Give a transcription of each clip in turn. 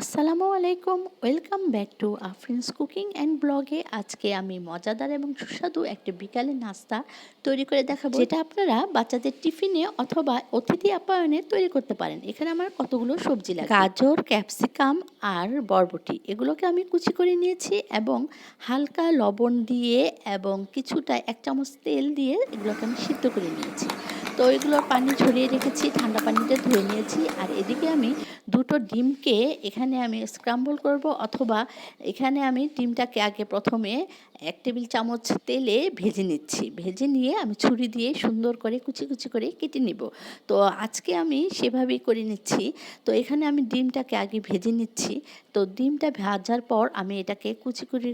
আসসালামু আলাইকুম, welcome back to Afrin's cooking and ব্লগে। আজকে আমি মজাদার এবং সুস্বাদু একটা বিকালের নাস্তা তৈরি করে দেখাবো, যেটা আপনারা বাচ্চাদের টিফিনে অথবা অতিথি আপ্যায়নে তৈরি করতে পারেন। এখানে আমার কতগুলো সবজি লাগে গাজর, ক্যাপসিকাম আর বরবটি। এগুলোকে আমি কুচি করে নিয়েছি এবং হালকা লবণ দিয়ে এবং কিছুটা এক চামচ তেল দিয়ে এগুলোকে আমি সিদ্ধ করে নিয়েছি। তো এগুলোর পানি ঝরিয়ে রেখেছি, ঠান্ডা পানিতে ধুয়ে নিয়েছি। আর এদিকে আমি দুটো ডিমকে এখানে আমি স্ক্রাম্বল করব অথবা এখানে আমি ডিমটাকে আগে প্রথমে এক টেবিল চামচ তেলে ভেজে নিচ্ছি। ভেজে নিয়ে আমি ছুরি দিয়ে সুন্দর করে কুচি কুচি করে কেটে নিব। তো আজকে আমি সেভাবেই করে নিচ্ছি। তো এখানে আমি ডিমটাকে আগে ভেজে নিচ্ছি। তো ডিমটা ভাজার পর আমি এটাকে কুচি করে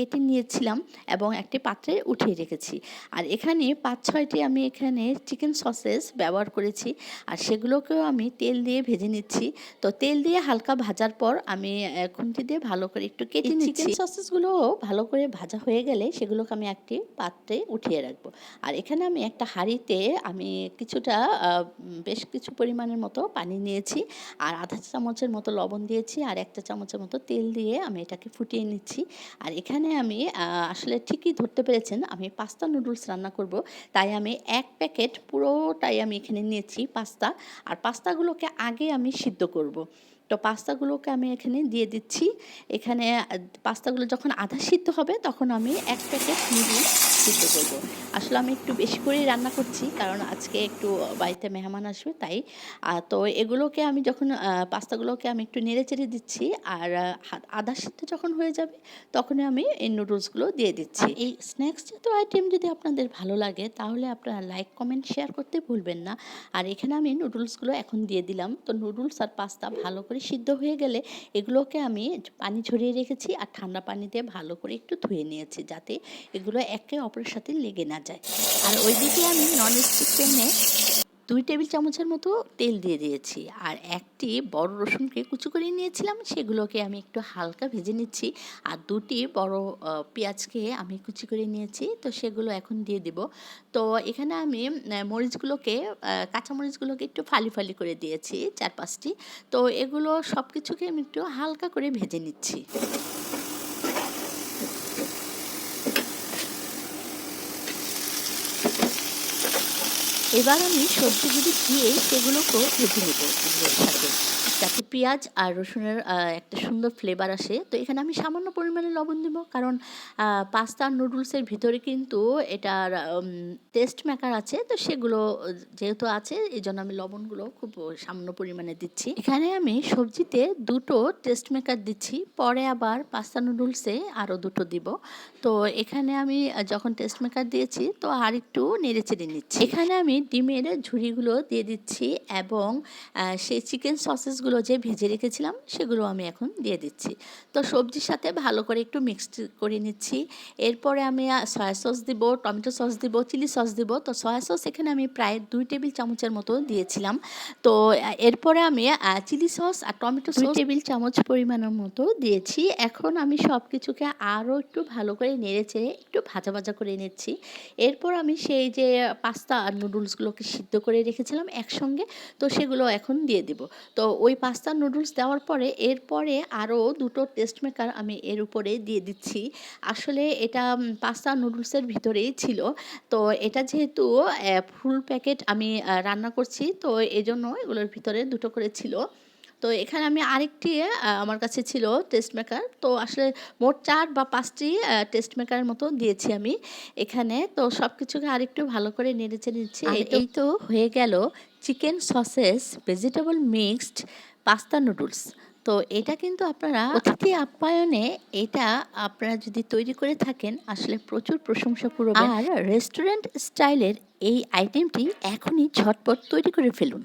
কেটে নিয়েছিলাম এবং একটি পাত্রে উঠিয়ে রেখেছি। আর এখানে পাঁচ ছয়টি আমি এখানে চিকেন সসেস ব্যবহার করেছি। আর সেগুলোকেও আমি তেল দিয়ে ভেজে নিচ্ছি। তো তেল দিয়ে হালকা ভাজার পর আমি খুন্তি দিয়ে ভালো করে একটু কেটে নিচ্ছি। চিকেন সসেসগুলো ভালো করে ভাজা হয়ে গেলে সেগুলোকে আমি একটি পাত্রে উঠিয়ে রাখব। আর এখানে আমি একটা হাঁড়িতে আমি কিছুটা বেশ কিছু পরিমাণের মতো পানি নিয়েছি। আর আধা চামচের মতো লবণ দিয়েছি। আর একটা চামচের মতো তেল দিয়ে আমি এটাকে ফুটিয়ে নিচ্ছি। আর এখানে আমি আসলে ঠিকই ধরতে পেরেছেন, আমি পাস্তা নুডলস রান্না করব তাই আমি এক প্যাকেট পুরোটাই আমি এখানে নিয়েছি পাস্তা আর পাস্তাগুলোকে আগে আমি সিদ্ধ করব। তো পাস্তাগুলোকে আমি এখানে দিয়ে দিচ্ছি। এখানে পাস্তাগুলো যখন আধা সিদ্ধ হবে, তখন আমি এক প্যাকেট নুডলস সিদ্ধ করব। আসলে আমি একটু বেশি করেই রান্না করছি, কারণ আজকে একটু বাড়িতে মেহমান আসবে, তাই। তো এগুলোকে আমি যখন পাস্তাগুলোকে আমি একটু নেড়ে চেড়ে দিচ্ছি, আর আধা সিদ্ধ যখন হয়ে যাবে, তখনই আমি এই নুডলসগুলো দিয়ে দিচ্ছি। এই স্ন্যাক্স জাতীয় আইটেম যদি আপনাদের ভালো লাগে, তাহলে আপনারা লাইক, কমেন্ট, শেয়ার করতে ভুলবেন না। আর এখানে আমি নুডলসগুলো এখন দিয়ে দিলাম। তো নুডলস আর পাস্তা ভালো করে সিদ্ধ হয়ে গেলে এগুলোকে আমি পানি ঝরিয়ে রেখেছি আর ঠান্ডা পানি দিয়ে ভালো করে একটু ধুয়ে নিয়েছি যাতে এগুলো একে অপরের সাথে লেগে না যায়। আর ওইদিকে আমি নন স্টিক প্যানে দুই টেবিল চামচের মতো তেল দিয়ে দিয়েছি। আর একটি বড় রসুনকে কুচু করে নিয়েছিলাম, সেগুলোকে আমি একটু হালকা ভেজে নিচ্ছি। আর দুটি বড় পেঁয়াজকে আমি কুচি করে নিয়েছি, তো সেগুলো এখন দিয়ে দিব। তো এখানে আমি মরিচগুলোকে কাঁচামরিচগুলোকে একটু ফালি ফালি করে দিয়েছি, চার পাঁচটি। তো এগুলো সব কিছুকে আমি একটু হালকা করে ভেজে নিচ্ছি। এবার আমি সবজিগুলি দিয়ে সেগুলোকেও ভেজে নেব সাথে। যাতে পেঁয়াজ আর রসুনের একটা সুন্দর ফ্লেভার আসে। তো এখানে আমি সামান্য পরিমাণে লবণ দেব, কারণ পাস্তা নুডলসের ভিতরে কিন্তু এটার টেস্ট মেকার আছে। তো সেগুলো যেহেতু আছে এই জন্য আমি লবণগুলো খুব সামান্য পরিমাণে দিচ্ছি। এখানে আমি সবজিতে দুটো টেস্ট মেকার দিচ্ছি, পরে আবার পাস্তা নুডলসে আরও দুটো দিব। তো এখানে আমি যখন টেস্ট মেকার দিয়েছি, তো আর একটু নেড়ে চেড়ে নিচ্ছি। এখানে আমি ডিমের ঝুড়িগুলো দিয়ে দিচ্ছি এবং সেই চিকেন সসেসগুলো সবজিগুলো যে ভেজে রেখেছিলাম সেগুলো আমি এখন দিয়ে দিচ্ছি। তো সবজির সাথে ভালো করে একটু মিক্সড করে নিচ্ছি। এরপরে আমি সয়া সস দিব টমেটো সস দিব চিলি সস দিব। তো সয়া সস এখানে আমি প্রায় দুই টেবিল চামচের মতো দিয়েছিলাম। তো এরপরে আমি চিলি সস আর টমেটো সস টেবিল চামচ পরিমাণের মতো দিয়েছি। এখন আমি সব কিছুকে আরও একটু ভালো করে নেড়ে চেড়ে একটু ভাজা ভাজা করে নিচ্ছি। এরপর আমি সেই যে পাস্তা আর নুডলসগুলোকে সিদ্ধ করে রেখেছিলাম একসঙ্গে তো সেগুলো এখন দিয়ে দিব। তো ওই পাস্তা নুডলস দেওয়ার পরে এরপরে আরও দুটো টেস্ট মেকার আমি এর উপরে দিয়ে দিচ্ছি। আসলে এটা পাস্তা নুডলসের ভিতরেই ছিল। তো এটা যেহেতু ফুল প্যাকেট আমি রান্না করছি তো এই জন্য এগুলোর ভিতরে দুটো করে ছিল। তো এখানে আমি আরেকটি আমার কাছে ছিল টেস্ট মেকার তো আসলে মোট চার বা পাঁচটি টেস্ট মেকারের মতো দিয়েছি আমি এখানে। তো সব কিছুকে আরেকটু ভালো করে নেড়েচে নিচ্ছি। এই তো হয়ে গেল chicken sauces vegetable mixed pasta noodles তো এটা কিন্তু আপনারা অতিথি আপ্যায়নে এটা আপনারা যদি তৈরি করে থাকেন আসলে প্রচুর প্রশংসা করবেন আর রেস্টুরেন্ট স্টাইলের এই আইটেমটি এখনই ঝটপট তৈরি করে ফেলুন।